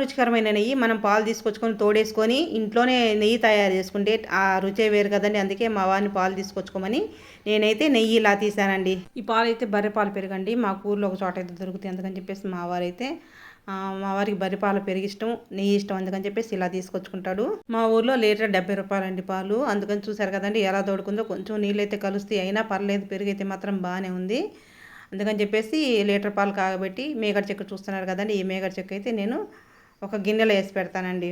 రుచికరమైన నెయ్యి మనం పాలు తీసుకొచ్చుకొని తోడేసుకొని ఇంట్లోనే నెయ్యి తయారు చేసుకుంటే ఆ రుచే వేరు కదండి. అందుకే మా వారిని పాలు తీసుకొచ్చుకోమని నేనైతే నెయ్యి ఇలా తీసానండి. ఈ పాలు అయితే బర్రె పాలు పెరగండి. మా ఊర్లో ఒక చోట అయితే దొరుకుతాయి అందుకని చెప్పేసి మా వారైతే అయితే మా వారికి బర్రె పాలు పెరిగి ఇష్టం నెయ్యి ఇష్టం అందుకని చెప్పేసి ఇలా తీసుకొచ్చుకుంటాడు. మా ఊర్లో లీటర్ డెబ్బై రూపాయలండి పాలు. అందుకని చూసారు కదండి ఎలా దొడుకుందో కొంచెం నీళ్ళైతే కలుస్తాయి. అయినా పర్లేదు పెరుగు అయితే మాత్రం బాగానే ఉంది. అందుకని చెప్పేసి లీటర్ పాలు కాగబెట్టి మేగడ చెక్క చూస్తున్నారు కదండి. ఈ మేగడ చెక్క అయితే నేను ఒక గిన్నెలో వేసి పెడతానండి.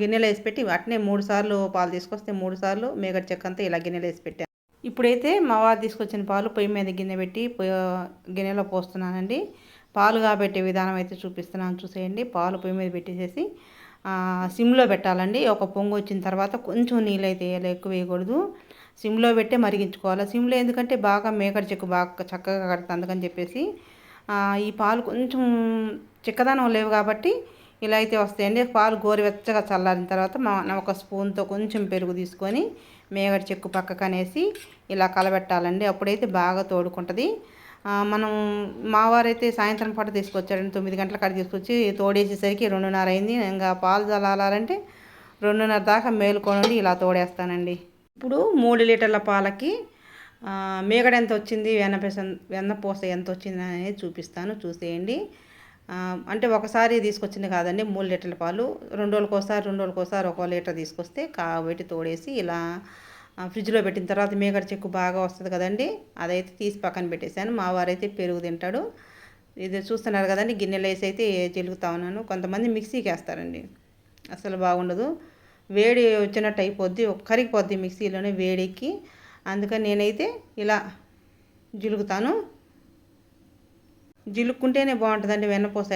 గిన్నెలో వేసి పెట్టి అట్నే మూడు సార్లు పాలు తీసుకొస్తే మూడు సార్లు మేగడ చెక్క అంతా ఇలా గిన్నెలో వేసి పెట్టాను ఇప్పుడైతే మా వారు తీసుకొచ్చిన పాలు పొయ్యి మీద గిన్నె పెట్టి గిన్నెలో పోస్తున్నానండి. పాలు కాబట్టే విధానం అయితే చూపిస్తున్నాను చూసేయండి. పాలు పొయ్యి మీద పెట్టేసేసి సిమ్లో పెట్టాలండి. ఒక పొంగు వచ్చిన తర్వాత కొంచెం నీళ్ళు అయితే వేయాలి ఎక్కువ వేయకూడదు. సిమ్లో పెట్టే మరిగించుకోవాలి. సిమ్లో ఎందుకంటే బాగా మేకడ చెక్కు బాగా చక్కగా కడుతుంది. అందుకని చెప్పేసి ఈ పాలు కొంచెం చిక్కదనం లేవు కాబట్టి ఇలా అయితే వస్తాయండి. పాలు గోరువెచ్చగా చల్లారిన తర్వాత మనం ఒక స్పూన్తో కొంచెం పెరుగు తీసుకొని మేగడ చెక్కు పక్కకనేసి ఇలా కలబెట్టాలండి. అప్పుడైతే బాగా తోడుకుంటుంది. మనం మావారైతే సాయంత్రం పాటు తీసుకొచ్చాడండి తొమ్మిది గంటల కాడ తీసుకొచ్చి తోడేసేసరికి రెండున్నర అయింది. ఇంకా పాలు చల్లాలంటే రెండున్నర దాకా మేలుకొని ఇలా తోడేస్తానండి. ఇప్పుడు మూడు లీటర్ల పాలకి మేగడ ఎంత వచ్చింది వెన్నపూస వెన్నపూస ఎంత వచ్చింది అనేది చూపిస్తాను. చూసేయండి. అంటే ఒకసారి తీసుకొచ్చింది కాదండి మూడు లీటర్ల పాలు. రెండు రోజులకు ఒకసారి రెండు రోజులకు ఒకసారి ఒక లీటర్ తీసుకొస్తే కాబట్టి తోడేసి ఇలా ఫ్రిడ్జ్లో పెట్టిన తర్వాత మేగడ చెక్కు బాగా వస్తుంది కదండి అదైతే తీసి పక్కన పెట్టేశాను. మా వారైతే పెరుగు తింటాడు. ఇది చూస్తున్నారు కదండి గిన్నెలు వేసి అయితే చిలుగుతా ఉన్నాను. కొంతమంది మిక్సీకి వేస్తారండి అసలు బాగుండదు. వేడి వచ్చినట్టు అయిపోద్ది కరిగిపోద్ది మిక్సీలోనే వేడెక్కి అందుకని నేనైతే ఇలా జిలుగుతాను. జిలుక్కుంటేనే బాగుంటుందండి వెన్నపూస.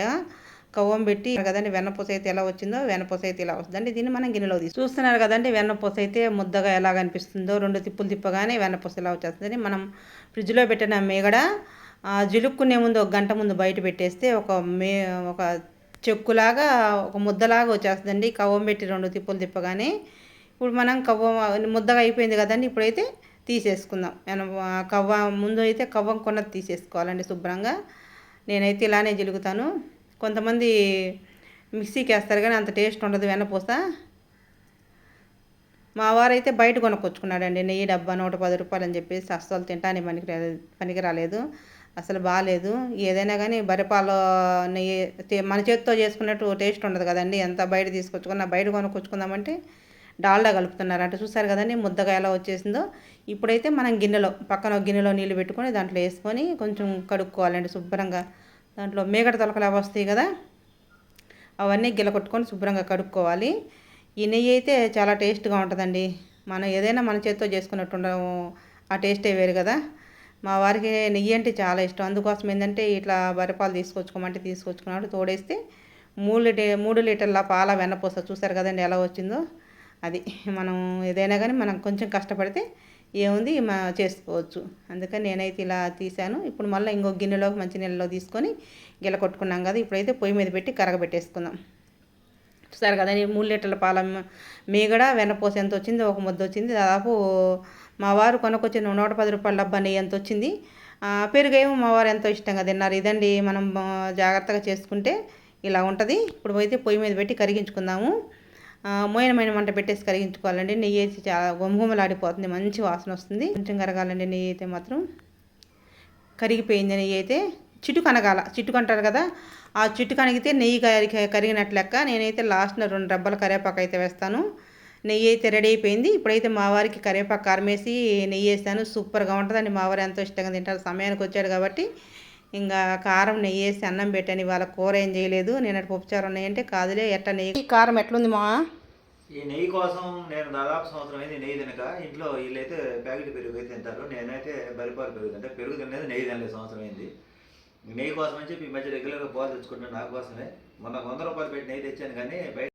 కవ్వం పెట్టి కదండి వెన్నపూస అయితే ఎలా వచ్చిందో వెన్నపూస అయితే ఇలా వస్తుందండి. దీన్ని మనం గిన్నెలో తీసి చూస్తున్నారు కదండి వెన్నపూస అయితే ముద్దగా ఎలా కనిపిస్తుందో రెండు తిప్పులు తిప్పగానే వెన్నపూస ఇలా వచ్చేస్తుంది మనం ఫ్రిడ్జ్లో పెట్టిన మేగడ ఆ, జిలుక్కునే ముందు ఒక గంట ముందు బయట పెట్టేస్తే ఒక మే ఒక చెక్కులాగా ఒక ముద్దలాగా వచ్చేస్తుందండి. కవ్వం పెట్టి రెండు తిప్పులు తిప్పగానే ఇప్పుడు మనం కవ్వం ముద్దగా అయిపోయింది కదండి ఇప్పుడైతే తీసేసుకుందాం. కవ్వ ముందు అయితే కవ్వం కొన్నది తీసేసుకోవాలండి శుభ్రంగా. నేనైతే ఇలానే జిలుగుతాను. కొంతమంది మిక్సీకి వేస్తారు కానీ అంత టేస్ట్ ఉండదు వెన్నపూస. మా వారైతే బయట కొనుక్కొచ్చుకున్నాడండి. నెయ్యి డబ్బా నూట పది రూపాయలు అని చెప్పేసి అస్సలు తింటానే పనికి పనికి రాలేదు. అసలు బాగాలేదు ఏదైనా కానీ బరిపాలు నెయ్యి మన చేతితో చేసుకున్నట్టు టేస్ట్ ఉండదు కదండి. ఎంత బయట తీసుకొచ్చుకున్నా బయట కొనుక్కొచ్చుకుందామంటే డాల్డా కలుపుతున్నారు అంటే చూసారు కదండి ముద్దగా ఎలా వచ్చేసిందో? ఇప్పుడైతే మనం గిన్నెలో పక్కన గిన్నెలో నీళ్ళు పెట్టుకొని దాంట్లో వేసుకొని కొంచెం కడుక్కోవాలండి శుభ్రంగా. దాంట్లో మేగడ తొలకలు అవి వస్తాయి కదా? అవన్నీ గిలకొట్టుకొని శుభ్రంగా కడుక్కోవాలి. ఈ నెయ్యి అయితే చాలా టేస్ట్గా ఉంటుందండి. మనం ఏదైనా మన చేతితో చేసుకున్నట్టు ఉండవు. ఆ టేస్టే వేరు కదా? మా వారికి నెయ్యి అంటే చాలా ఇష్టం. అందుకోసం ఏంటంటే ఇట్లా బరిపాలు తీసుకొచ్చుకోమంటే తీసుకొచ్చుకున్నాడు తోడేస్తే మూడు లీటర్ మూడు లీటర్ల పాల వెన్నపూస. చూసారు కదండి ఎలా వచ్చిందో? అది మనం ఏదైనా కానీ మనం కొంచెం కష్టపడితే ఏముంది మా చేసుకోవచ్చు. అందుకని నేనైతే ఇలా తీసాను ఇప్పుడు మళ్ళీ ఇంకో గిన్నెలోకి మంచి నీళ్ళలో తీసుకొని గిల కొట్టుకున్నాం కదా ఇప్పుడైతే పొయ్యి మీద పెట్టి కరగబెట్టేసుకుందాం. చూసారు కదా ఈ మూడు లీటర్ల పాల మీగడ వెన్నపూస ఎంత వచ్చింది ఒక ముద్ద వచ్చింది. దాదాపు మా వారు కొనుక్కొచ్చిన నూట పది రూపాయల డబ్బా నెయ్యి ఎంత వచ్చింది? పెరుగేమో మా వారు ఎంతో ఇష్టంగా తిన్నారు. ఇదండి మనం జాగ్రత్తగా చేసుకుంటే ఇలా ఉంటుంది. ఇప్పుడు అయితే పొయ్యి మీద పెట్టి కరిగించుకుందాము. మోయనమైన మంట పెట్టేసి కరిగించుకోవాలండి. నెయ్యి వేసి చాలా గుమగుమలాడిపోతుంది. మంచి వాసన వస్తుంది. కొంచెం కరగాలండి నెయ్యి అయితే మాత్రం. కరిగిపోయింది నెయ్యి అయితే. చిటుకు అనగాల చిటుకు అంటారు కదా ఆ చిటుకు అణిగితే నెయ్యి కరిగి కరిగినట్లు నేనైతే లాస్ట్లో రెండు డబ్బాల కరివేపాకు అయితే వేస్తాను. నెయ్యి అయితే రెడీ అయిపోయింది. ఇప్పుడైతే మా వారికి కరివేపాకు కారం వేసి నెయ్యి వేసాను. సూపర్గా ఉంటుందండి. మా వారు ఎంతో ఇష్టంగా తింటారు. సమయానికి వచ్చాడు కాబట్టి ఇంకా కారం నెయ్యి వేసి అన్నం పెట్టాను ఇవాళ కూర ఏం చేయలేదు. నేను అటు పప్పుచారు ఉన్నాయంటే కాదులే ఎట్ట నెయ్యి? కారం ఎట్లుంది మా ఈ నెయ్యి కోసం నేను దాదాపు సంవత్సరం అయింది నెయ్యి తినక. ఇంట్లో వీళ్ళైతే ప్యాకెట్ పెరుగు అయితే తింటారు. నేనైతే బరిపాలు పెరుగు తింటే. పెరుగు తినలేదు నెయ్యి తినలేదు సంవత్సరం అయింది. ఈ నెయ్యి కోసం అని చెప్పి ఈ మధ్య రెగ్యులర్గా పాలు తెచ్చుకుంటున్నాను నా కోసమే. మొన్న వంద రూపాయలు పెట్టి నెయ్యి తెచ్చాను కానీ బయట